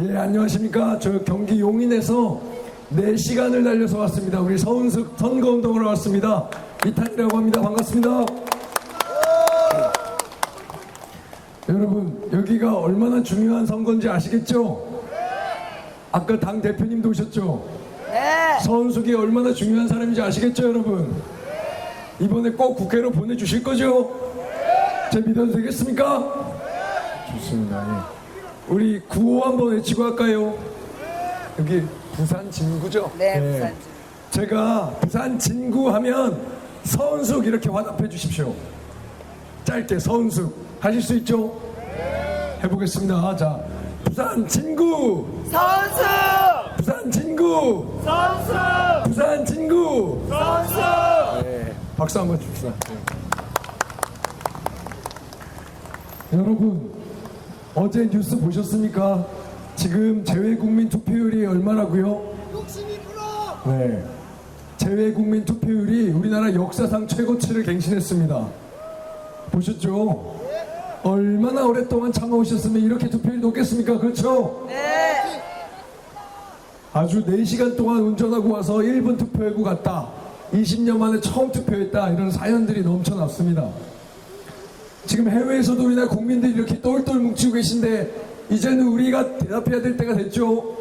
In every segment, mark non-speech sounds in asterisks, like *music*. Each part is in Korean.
예, 안녕하십니까. 저 경기 용인에서 4시간을 달려서 왔습니다. 우리 서은숙 선거운동을 왔습니다. 이탄이라고 합니다. 반갑습니다. 여러분, 여기가 얼마나 중요한 선거인지 아시겠죠? 아까 당 대표님도 오셨죠? 네. 서은숙이 얼마나 중요한 사람인지 아시겠죠, 여러분? 이번에 꼭 국회로 보내주실 거죠? 제 믿어도 되겠습니까? 좋습니다. 예. 우리 구호 한번 외치고 할까요? 여기 부산 진구죠? 네, 예. 부산 진구. 제가 부산 진구 하면 서은숙 이렇게 화답해 주십시오. 짧게 서은숙 하실 수 있죠? 해보겠습니다. 자, 부산 진구, 선수! 부산 진구, 선수! 부산 진구. 선수! 네, 박수 한번 줍시다. 네. 여러분, 어제 뉴스 보셨습니까? 지금 재외국민 투표율이 얼마라고요? 62%. 네. 재외국민 투표율이 우리나라 역사상 최고치를 갱신했습니다. 보셨죠? 얼마나 오랫동안 참아오셨으면 이렇게 투표율이 높겠습니까? 그렇죠? 네. 아주 4시간 동안 운전하고 와서 1분 투표하고 갔다. 20년 만에 처음 투표했다. 이런 사연들이 넘쳐났습니다. 지금 해외에서도 우리나라 국민들이 이렇게 똘똘 뭉치고 계신데 이제는 우리가 대답해야 될 때가 됐죠.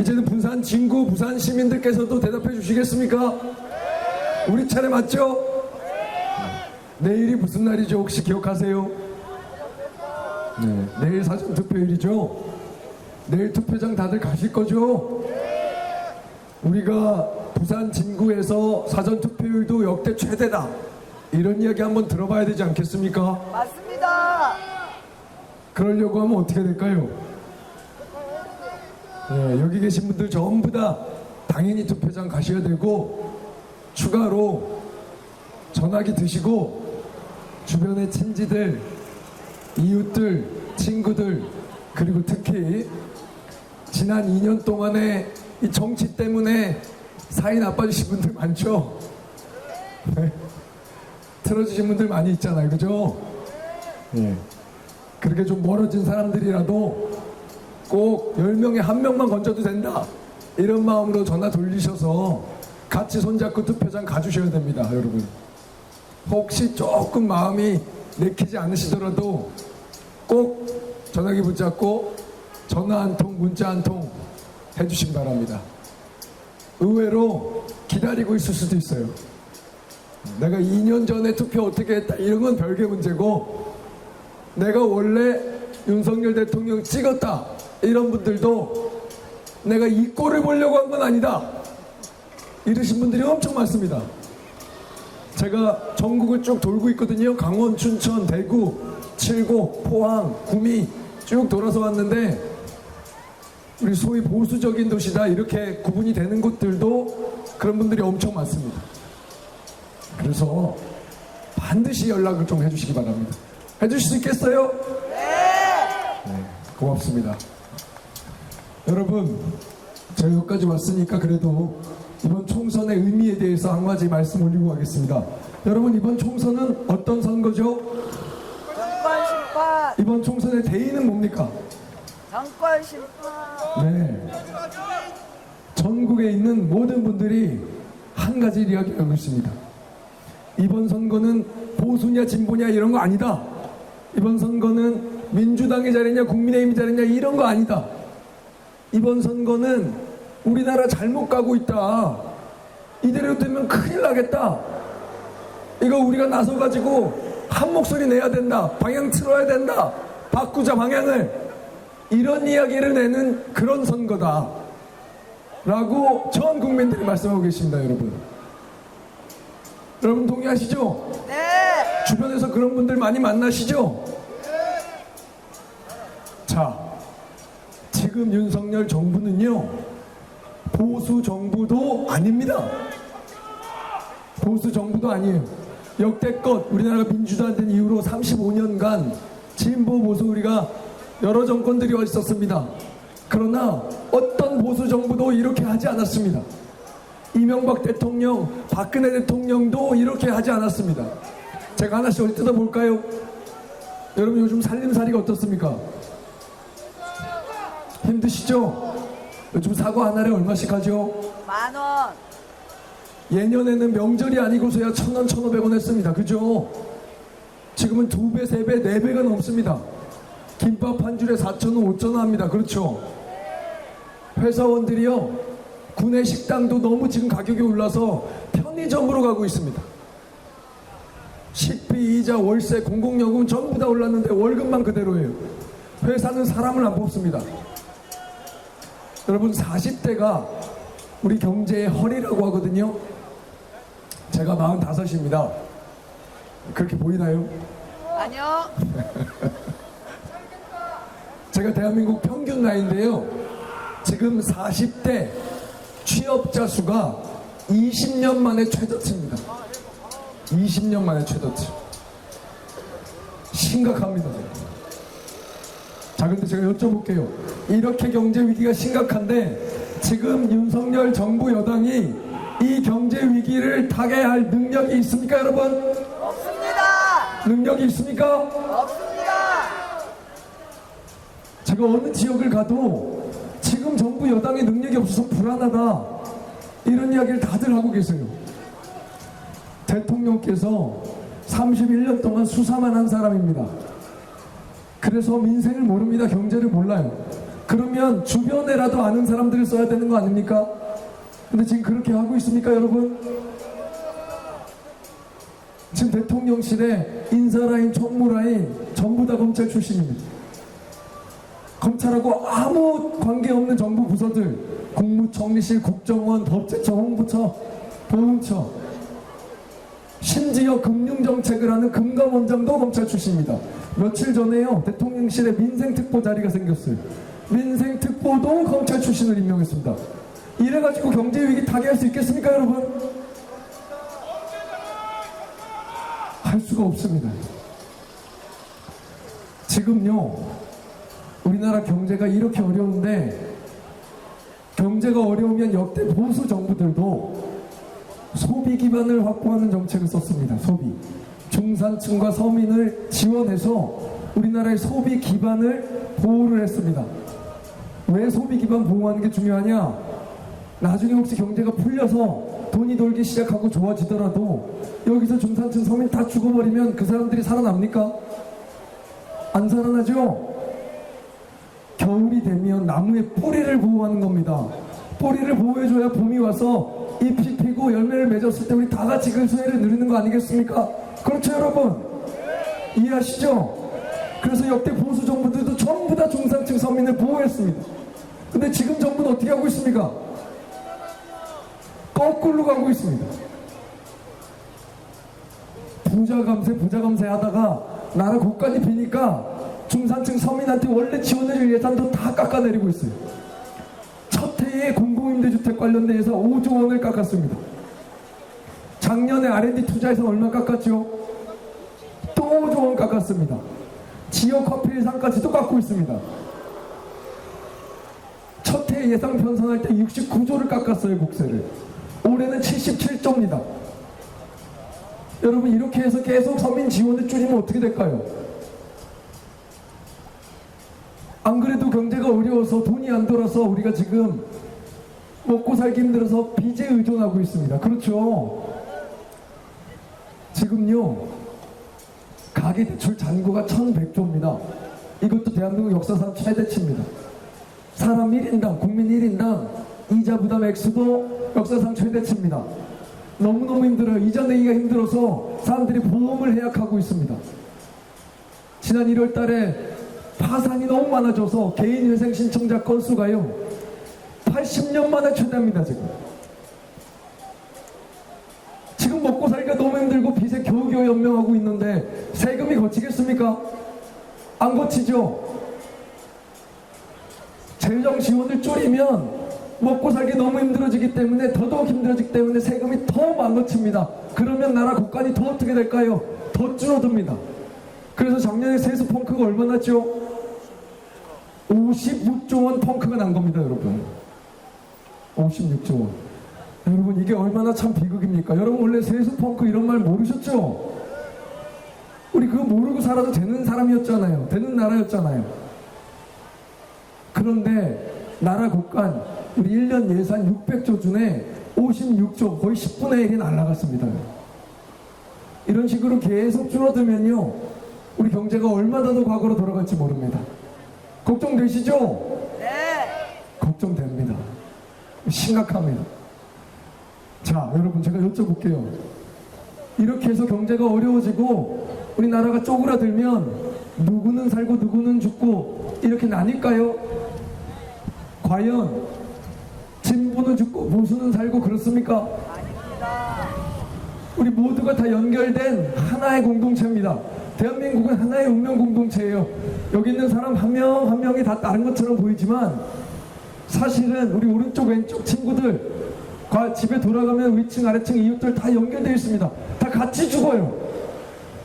이제는 부산 진구 부산 시민들께서도 대답해 주시겠습니까? 우리 차례 맞죠? 내일이 무슨 날이죠? 혹시 기억하세요? 네, 내일 사전 투표일이죠. 내일 투표장 다들 가실 거죠? 우리가 부산 진구에서 사전 투표율도 역대 최대다. 이런 이야기 한번 들어봐야 되지 않겠습니까? 맞습니다. 그러려고 하면 어떻게 될까요? 네, 여기 계신 분들 전부 다 당연히 투표장 가셔야 되고 추가로 전화기 드시고 주변의 친지들, 이웃들, 친구들 그리고 특히 지난 2년 동안에 이 정치 때문에 사이 나빠지신 분들 많죠? 네. 틀어주신 분들 많이 있잖아요, 그죠? 예. 그렇게 좀 멀어진 사람들이라도 꼭 10명에 한 명만 건져도 된다. 이런 마음으로 전화 돌리셔서 같이 손잡고 투표장 가주셔야 됩니다, 여러분. 혹시 조금 마음이 내키지 않으시더라도 꼭 전화기 붙잡고 전화 한 통, 문자 한 통 해주시기 바랍니다. 의외로 기다리고 있을 수도 있어요. 내가 2년 전에 투표 어떻게 했다 이런 건 별개 문제고 내가 원래 윤석열 대통령 찍었다 이런 분들도 내가 이 꼴을 보려고 한 건 아니다 이러신 분들이 엄청 많습니다. 제가 전국을 쭉 돌고 있거든요. 강원, 춘천, 대구, 칠곡, 포항, 구미 쭉 돌아서 왔는데 우리 소위 보수적인 도시다 이렇게 구분이 되는 곳들도 그런 분들이 엄청 많습니다 그래서 반드시 연락을 좀 해주시기 바랍니다. 해주실 수 있겠어요? 네. 고맙습니다. 여러분, 제가 여기까지 왔으니까 그래도 이번 총선의 의미에 대해서 한 가지 말씀 올리고 가겠습니다. 여러분, 이번 총선은 어떤 선거죠? 정권 심판. 이번 총선의 대의는 뭡니까? 정권 심판. 네. 전국에 있는 모든 분들이 한 가지 이야기하고 있습니다. 이번 선거는 보수냐 진보냐 이런 거 아니다. 이번 선거는 민주당이 잘했냐 국민의힘이 잘했냐 이런 거 아니다. 이번 선거는 우리나라 잘못 가고 있다. 이대로 되면 큰일 나겠다. 이거 우리가 나서가지고 한 목소리 내야 된다. 방향 틀어야 된다. 바꾸자 방향을. 이런 이야기를 내는 그런 선거다. 라고 전 국민들이 말씀하고 계십니다, 여러분. 여러분 동의하시죠? 네. 주변에서 그런 분들 많이 만나시죠? 자, 지금 윤석열 정부는요, 보수 정부도 아닙니다. 보수 정부도 아니에요. 역대껏 우리나라가 민주주의 된 이후로 35년간 진보 보수 우리가 여러 정권들이 와 있었습니다. 그러나 어떤 보수 정부도 이렇게 하지 않았습니다. 이명박 대통령, 박근혜 대통령도 이렇게 하지 않았습니다. 제가 하나씩 어디 뜯어볼까요? 여러분 요즘 살림살이가 어떻습니까? 힘드시죠? 요즘 사과 하나에 얼마씩 하죠? 만 원. 예년에는 명절이 아니고서야 천 원, 천오백 원 했습니다. 그죠? 지금은 두 배, 세 배, 네 배가 넘습니다. 김밥 한 줄에 4천 원, 5천 원 합니다. 그렇죠? 회사원들이요, 구내 식당도 너무 지금 가격이 올라서 편의점으로 가고 있습니다. 식비, 이자, 월세, 공공요금 전부 다 올랐는데 월급만 그대로예요. 회사는 사람을 안 뽑습니다. 여러분 40대가 우리 경제의 허리라고 하거든요. 제가 45입니다. 그렇게 보이나요? 아니요. *laughs* 제가 대한민국 평균 나이인데요. 지금 40대 취업자 수가 20년 만에 최저치입니다. 20년 만에 최저치. 심각합니다. 자, 근데 제가 여쭤볼게요. 이렇게 경제 위기가 심각한데 지금 윤석열 정부 여당이 이 경제 위기를 타개할 능력이 있습니까, 여러분? 없습니다. 능력이 있습니까? 없습니다. 제가 어느 지역을 가도 지금 정부 여당의 능력이 없어서 불안하다 이런 이야기를 다들 하고 계세요. 대통령께서 31년 동안 수사만 한 사람입니다. 그래서 민생을 모릅니다. 경제를 몰라요. 그러면 주변에라도 아는 사람들을 써야 되는 거 아닙니까? 근데 지금 그렇게 하고 있습니까, 여러분? 지금 대통령실에 인사라인, 총무라인 전부 다 검찰 출신입니다. 검찰하고 아무 관계없는 정부 부서들 국무총리실, 국정원, 법제처, 홍보처, 보훈처 심지어 금융정책을 하는 금감원장도 검찰 출신입니다. 며칠 전에요 대통령실에 민생특보 자리가 생겼어요. 민생특보도 검찰 출신을 임명했습니다. 이래가지고 경제위기 타개할 수 있겠습니까 여러분? 할 수가 없습니다. 지금요 우리나라 경제가 이렇게 어려운데 경제가 어려우면 역대 보수 정부들도 소비 기반을 확보하는 정책을 썼습니다. 소비. 중산층과 서민을 지원해서 우리나라의 소비 기반을 보호를 했습니다. 왜 소비 기반 보호하는 게 중요하냐? 나중에 혹시 경제가 풀려서 돈이 돌기 시작하고 좋아지더라도 여기서 중산층 서민 다 죽어버리면 그 사람들이 살아납니까? 안 살아나죠? 겨울이 되면 나무의 뿌리를 보호하는 겁니다. 뿌리를 보호해줘야 봄이 와서 잎이 피고 열매를 맺었을 때 우리 다 같이 그 수혜를 누리는 거 아니겠습니까? 그렇죠, 여러분? 이해하시죠? 그래서 역대 보수 정부들도 전부 다 중산층 서민을 보호했습니다. 근데 지금 정부는 어떻게 하고 있습니까? 거꾸로 가고 있습니다. 부자 감세, 부자 감세 하다가 나라 국간이 비니까 중산층 서민한테 원래 지원해줄 예산도 다 깎아내리고 있어요. 첫 해에 공공임대주택 예산 5조 원을 깎았습니다. 작년에 R&D 투자에서 얼마 깎았죠? 또 5조 원 깎았습니다. 지역 화폐 예산까지도 깎고 있습니다. 첫 해 예산 편성할 때 69조를 깎았어요, 국세를. 올해는 77조입니다. 여러분, 이렇게 해서 계속 서민 지원을 줄이면 어떻게 될까요? 안 그래도 경제가 어려워서 돈이 안 돌아서 우리가 지금 먹고 살기 힘들어서 빚에 의존하고 있습니다. 그렇죠? 지금요, 가계 대출 잔고가 1100조입니다. 이것도 대한민국 역사상 최대치입니다. 사람 1인당, 국민 1인당 이자 부담 액수도 역사상 최대치입니다. 너무너무 힘들어요. 이자 내기가 힘들어서 사람들이 보험을 해약하고 있습니다. 지난 1월 달에 파산이 너무 많아져서 개인 회생 신청자 건수가요 80년 만에 최대입니다 지금 지금 먹고 살기가 너무 힘들고 빚에 겨우겨우 연명하고 있는데 세금이 거치겠습니까? 안 거치죠 재정 지원을 줄이면 먹고 살기 너무 힘들어지기 때문에 더더욱 힘들어지기 때문에 세금이 더안 거칩니다 그러면 나라 국간이 더 어떻게 될까요? 더 줄어듭니다 그래서 작년에 세수 펑크가 얼마 났죠? 56조 원 펑크가 난 겁니다, 여러분. 56조 원. 여러분, 이게 얼마나 참 비극입니까? 여러분, 원래 세수 펑크 이런 말 모르셨죠? 우리 그거 모르고 살아도 되는 사람이었잖아요. 되는 나라였잖아요. 그런 그런데 나라 국간 우리 1년 예산 600조 중에 56조 거의 10분의 1이 날라갔습니다. 이런 식으로 계속 줄어들면요. 우리 경제가 얼마나 더 과거로 돌아갈지 모릅니다. 걱정되시죠? 네. 걱정됩니다. 심각합니다. 자, 여러분 제가 여쭤볼게요. 이렇게 해서 경제가 어려워지고 우리나라가 쪼그라들면 누구는 살고 누구는 죽고 이렇게 나뉠까요? 과연 진보는 죽고 보수는 살고 그렇습니까? 아닙니다. 우리 모두가 다 연결된 하나의 공동체입니다. 대한민국은 하나의 운명 공동체예요. 여기 있는 사람 한명한 명이 다 다른 것처럼 보이지만 사실은 우리 오른쪽 왼쪽 친구들 과 집에 돌아가면 위층 아래층 이웃들 다 연결되어 있습니다. 다 같이 죽어요.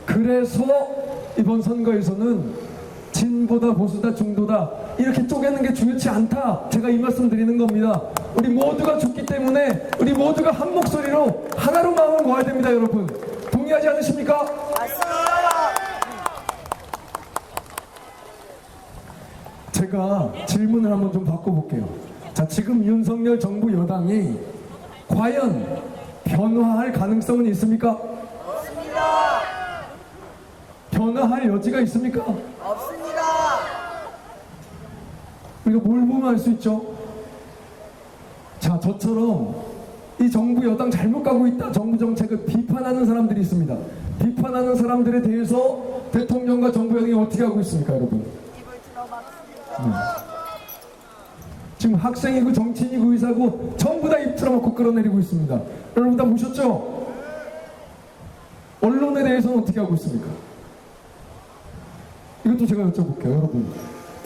그래서 이번 선거에서는 진보다 보수다 중도다 이렇게 쪼개는 게 중요치 않다. 제가 이 말씀 드리는 겁니다. 우리 모두가 죽기 때문에 우리 모두가 한 목소리로 하나로 마음을 모아야 됩니다, 여러분. 동의하지 않으십니까? 맞습니다. 제가 질문을 한번 좀 바꿔볼게요. 자, 지금 윤석열 정부 여당이 과연 변화할 가능성은 있습니까? 없습니다. 변화할 여지가 있습니까? 없습니다. 우리가 뭘 보면 알 수 있죠? 자, 저처럼 이 정부 여당 잘못 가고 있다. 정부 정책을 비판하는 사람들이 있습니다. 비판하는 사람들에 대해서 대통령과 정부 여당이 어떻게 하고 있습니까, 여러분? 틀어막습니다. 지금 학생이고 정치인이고 의사고 전부 다 입 틀어막고 끌어내리고 있습니다. 여러분 다 보셨죠? 언론에 대해서는 어떻게 하고 있습니까? 이것도 제가 여쭤볼게요, 여러분.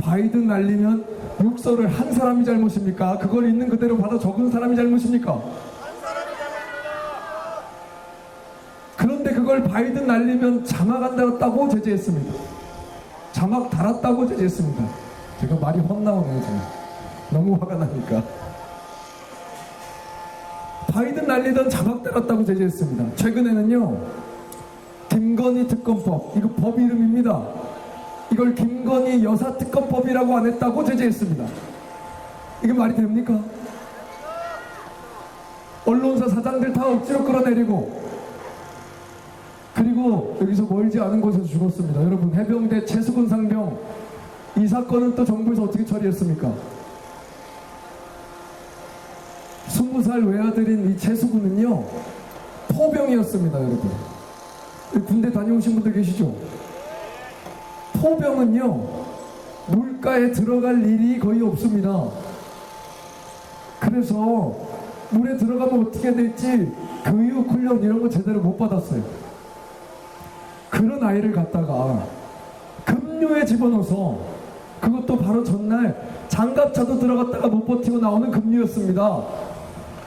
바이든 날리면 욕설을 한 사람이 잘못입니까? 그걸 있는 그대로 받아 적은 사람이 잘못입니까? 그런데 그걸 바이든 날리면 자막 안 달았다고 제재했습니다. 자막 달았다고 제재했습니다. 제가 말이 헛 나오네요, 지금. 너무 화가 나니까. 바이든 날리던 자막 달았다고 제재했습니다. 최근에는요, 김건희 특검법, 이거 법 이름입니다. 이걸 김건희 여사 특검법이라고 안 했다고 제재했습니다. 이게 말이 됩니까? 언론사 사장들 다 억지로 끌어내리고 그리고 여기서 멀지 않은 곳에서 죽었습니다. 여러분 해병대 최수근 상병 이 사건은 또 정부에서 어떻게 처리했습니까? 20살 외아들인 이 최수근은요 포병이었습니다 여러분 군대 다녀오신 분들 계시죠? 포병은요 물가에 들어갈 일이 거의 없습니다 그래서 물에 들어가면 어떻게 될지 교육 훈련 이런 거 제대로 못 받았어요 그런 아이를 갖다가 급류에 집어넣어서 그것도 바로 전날 장갑차도 들어갔다가 못 버티고 나오는 급류였습니다.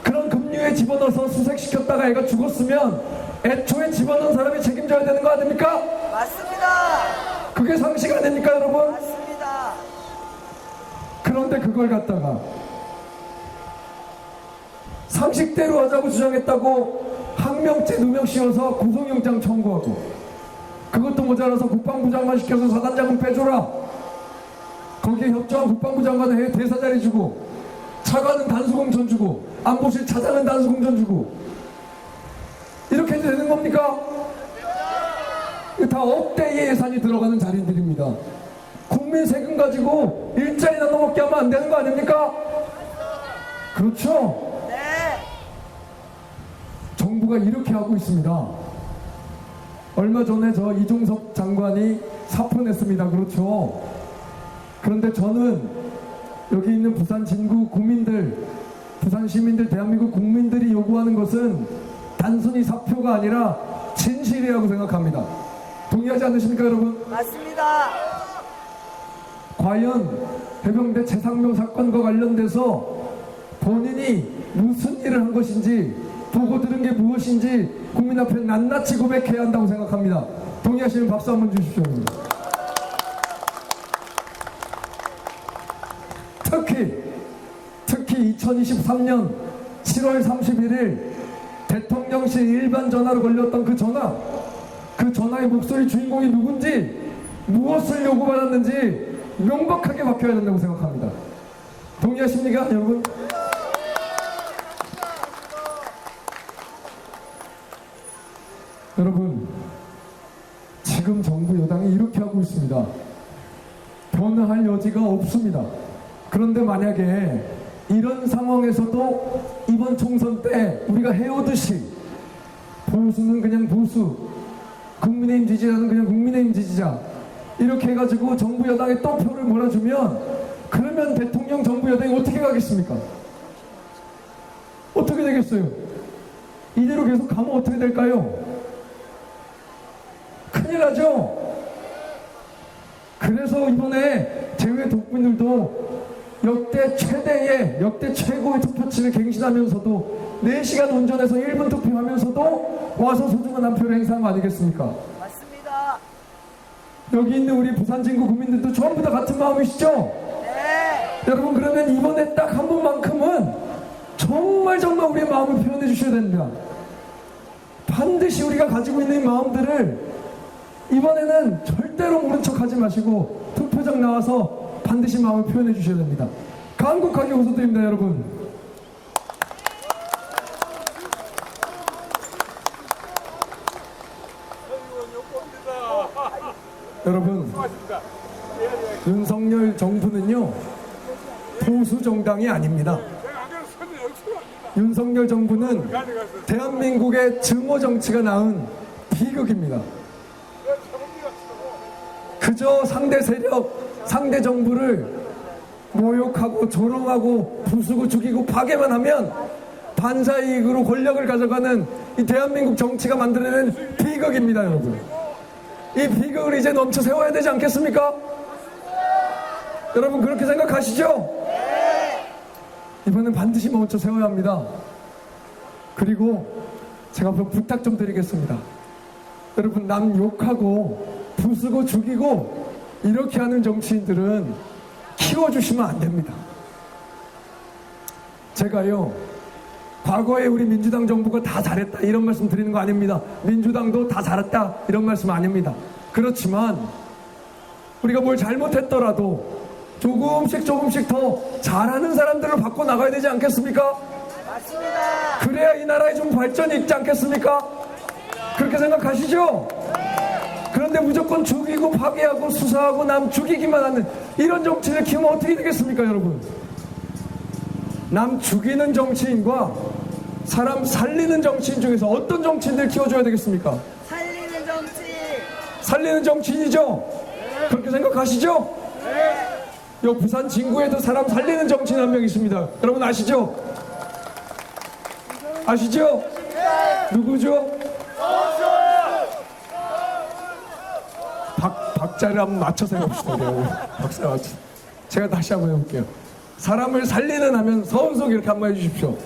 그런 급류에 집어넣어서 수색시켰다가 애가 죽었으면 애초에 집어넣은 사람이 책임져야 되는 거 아닙니까? 맞습니다. 그게 상식 아닙니까 여러분? 맞습니다. 그런데 그걸 갖다가 상식대로 하자고 주장했다고 항명죄 누명 씌워서 구속영장 청구하고 그것도 모자라서 국방부 장관 시켜서 사단장은 빼줘라 거기에 협조한 국방부 장관은 해 대사 자리 주고 차관은 단수공천 주고 안보실 차장은 단수공천 주고 이렇게 해도 되는 겁니까? 다 억대의 예산이 들어가는 자리들입니다 국민 세금 가지고 일자리 나눠먹게 하면 안 되는 거 아닙니까? 그렇죠 네. 정부가 이렇게 하고 있습니다. 얼마 전에 저 이종석 장관이 사표 냈습니다. 그렇죠. 그런데 저는 여기 있는 부산 진구 국민들, 부산 시민들, 대한민국 국민들이 요구하는 것은 단순히 사표가 아니라 진실이라고 생각합니다. 동의하지 않으십니까, 여러분? 맞습니다. 과연 해병대 최상명 사건과 관련돼서 본인이 무슨 일을 한 것인지 보고 들은 게 무엇인지 국민 앞에 낱낱이 고백해야 한다고 생각합니다. 동의하시면 박수 한번 주십시오. 특히 특히 2023년 7월 31일 대통령실 일반 전화로 걸렸던 그 전화 그 전화의 목소리 주인공이 누군지 무엇을 요구받았는지 명백하게 밝혀야 된다고 생각합니다. 동의하십니까, 여러분? 여러분, 지금 정부 여당이 이렇게 하고 있습니다. 변화할 여지가 없습니다. 그런데 만약에 이런 상황에서도 이번 총선 때 우리가 해오듯이 보수는 그냥 보수, 국민의힘 지지자는 그냥 국민의힘 지지자 이렇게 해가지고 정부 여당에 또 표를 몰아주면 그러면 대통령 정부 여당이 어떻게 가겠습니까? 어떻게 되겠어요? 이대로 계속 가면 어떻게 될까요? 큰일 나죠? 그래서 이번에 제외 독분들도 역대 최대의 역대 최고의 투표치를 갱신하면서도 4시간 운전해서 1분 투표하면서도 와서 소중한 한 표를 행사한 거 아니겠습니까? 맞습니다. 여기 있는 우리 부산 진구 국민들도 전부 다 같은 마음이시죠? 네. 여러분 그러면 이번에 딱 한 번만큼은 정말 정말 우리의 마음을 표현해 주셔야 됩니다. 반드시 우리가 가지고 있는 이 마음들을 이번에는 절대로 모른 척 하지 마시고 투표장 나와서 반드시 마음을 표현해 주셔야 됩니다. 간곡하게 호소드립니다, 여러분. 여러분, 윤석열 정부는요, 보수 정당이 아닙니다. 윤석열 정부는 대한민국의 증오 정치가 낳은 비극입니다. 그저 상대 세력, 상대 정부를 모욕하고 조롱하고 부수고 죽이고 파괴만 하면 반사이익으로 권력을 가져가는 이 대한민국 정치가 만들어내는 비극입니다, 여러분. 이 비극을 이제 넘쳐 세워야 되지 않겠습니까? 여러분 그렇게 생각하시죠? 이번엔 반드시 멈춰 세워야 합니다. 그리고 제가 뭐 부탁 좀 드리겠습니다. 여러분 남 욕하고 부수고 죽이고 이렇게 하는 정치인들은 키워주시면 안 됩니다. 제가요 과거에 우리 민주당 정부가 다 잘했다 이런 말씀 드리는 거 아닙니다. 민주당도 다 잘했다 이런 말씀 아닙니다. 그렇지만 우리가 뭘 잘못했더라도 조금씩 조금씩 더 잘하는 사람들을 바꿔 나가야 되지 않겠습니까? 맞습니다. 그래야 이 나라에 좀 발전이 있지 않겠습니까? 그렇게 생각하시죠? 그런데 무조건 죽이고 파괴하고 수사하고 남 죽이기만 하는 이런 정치를 키우면 어떻게 되겠습니까, 여러분? 남 죽이는 정치인과 사람 살리는 정치인 중에서 어떤 정치인들 키워줘야 되겠습니까? 살리는 정치. 살리는 정치인이죠? 그렇게 생각하시죠? 요 부산 진구에도 사람 살리는 정치인 한 명 있습니다. 여러분 아시죠? 아시죠? 누구죠? 박, 박자를 한번 맞춰서 해봅시다. 여러분. 박자 맞춰. 제가 다시 한번 해볼게요. 사람을 살리는 하면 서운속 이렇게 한번 해주십시오.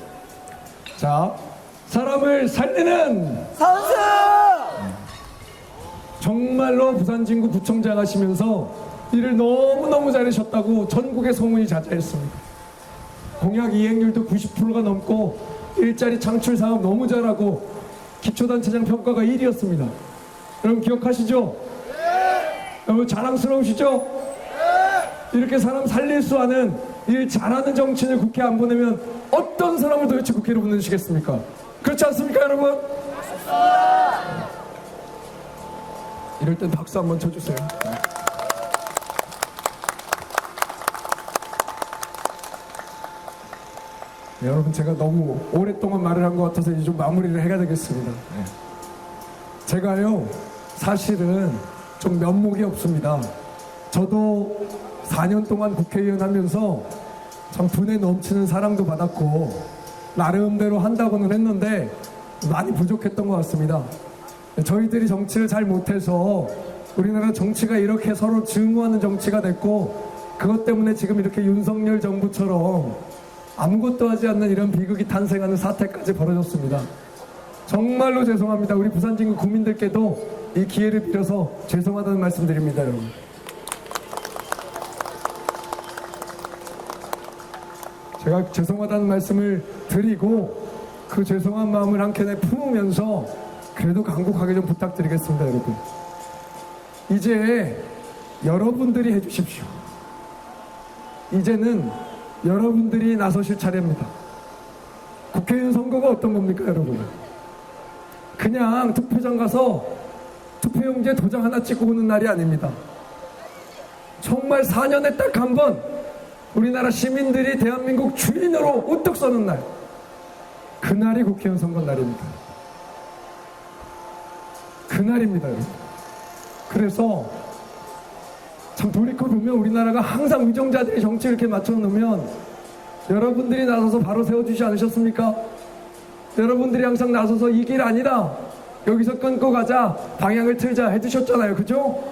자, 사람을 살리는 선수. 정말로 부산 진구 구청장 하시면서 일을 너무너무 잘하셨다고 전국에 소문이 자자했습니다. 공약 이행률도 90%가 넘고 일자리 창출 사업 너무 잘하고 기초단체장 평가가 1위였습니다. 여러분 기억하시죠? 여러분 자랑스러우시죠? 이렇게 사람 살릴 수 아는 일 잘하는 정치인을 국회 안 보내면 어떤 사람을 도대체 국회로 보내시겠습니까? 그렇지 않습니까 여러분? 이럴 땐 박수 한번 쳐주세요. 네, 여러분 제가 너무 오랫동안 말을 한 것 같아서 이제 좀 마무리를 해야 되겠습니다. 네. 제가요 사실은 좀 면목이 없습니다. 저도 4년 동안 국회의원 하면서 참 분에 넘치는 사랑도 받았고 나름대로 한다고는 했는데 많이 부족했던 것 같습니다. 저희들이 정치를 잘 못해서 우리나라 정치가 이렇게 서로 증오하는 정치가 됐고 그것 때문에 지금 이렇게 윤석열 정부처럼 아무것도 하지 않는 이런 비극이 탄생하는 사태까지 벌어졌습니다. 정말로 죄송합니다. 우리 부산 진구 국민들께도 이 기회를 빌어서 죄송하다는 말씀드립니다, 여러분. 제가 죄송하다는 말씀을 드리고 그 죄송한 마음을 한켠에 품으면서 그래도 간곡하게 좀 부탁드리겠습니다, 여러분. 이제 여러분들이 해주십시오. 이제는 여러분들이 나서실 차례입니다. 국회의원 선거가 어떤 겁니까, 여러분? 그냥 투표장 가서 투표용지에 도장 하나 찍고 오는 날이 아닙니다. 정말 4년에 딱 한 번 우리나라 시민들이 대한민국 주인으로 우뚝 서는 날. 그날이 국회의원 선거 날입니다. 그날입니다, 여러분. 그래서 참 돌이켜보면 우리나라가 항상 의정자들이 정치를 이렇게 맞춰놓으면 여러분들이 나서서 바로 세워주지 않으셨습니까? 여러분들이 항상 나서서 이 길 아니다. 여기서 끊고 가자. 방향을 틀자. 해주셨잖아요. 그죠?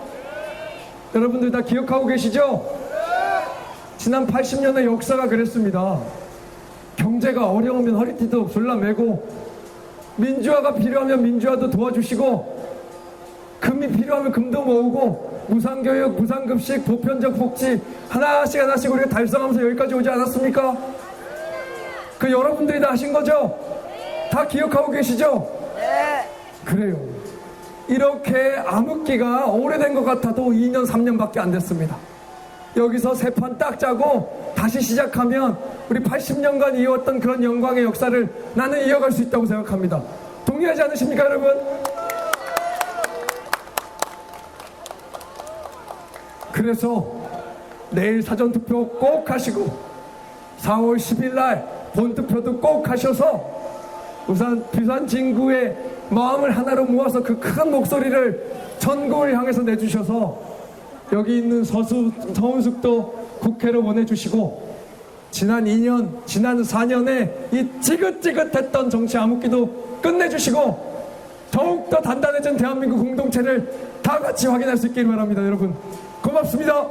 여러분들 다 기억하고 계시죠? 지난 80년의 역사가 그랬습니다. 경제가 어려우면 허리띠도 졸라매고 민주화가 필요하면 민주화도 도와주시고 금이 필요하면 금도 모으고 무상교육, 무상급식, 보편적 복지 하나씩 하나씩 우리가 달성하면서 여기까지 오지 않았습니까? 그 여러분들이 다 하신 거죠? 다 기억하고 계시죠? 네. 그래요. 이렇게 암흑기가 오래된 것 같아도 2년, 3년밖에 안 됐습니다. 여기서 세 판 딱 짜고 다시 시작하면 우리 80년간 이어왔던 그런 영광의 역사를 나는 이어갈 수 있다고 생각합니다. 동의하지 않으십니까, 여러분? 그래서 내일 사전투표 꼭 하시고 4월 10일 날 본투표도 꼭 하셔서 우선 부산 진구의 마음을 하나로 모아서 그 큰 목소리를 전국을 향해서 내주셔서 여기 있는 서수 서은숙도 국회로 보내주시고 지난 2년 지난 4년에 이 지긋지긋했던 정치 암흑기도 끝내주시고 더욱더 단단해진 대한민국 공동체를 다 같이 확인할 수 있기를 바랍니다 여러분. 고맙습니다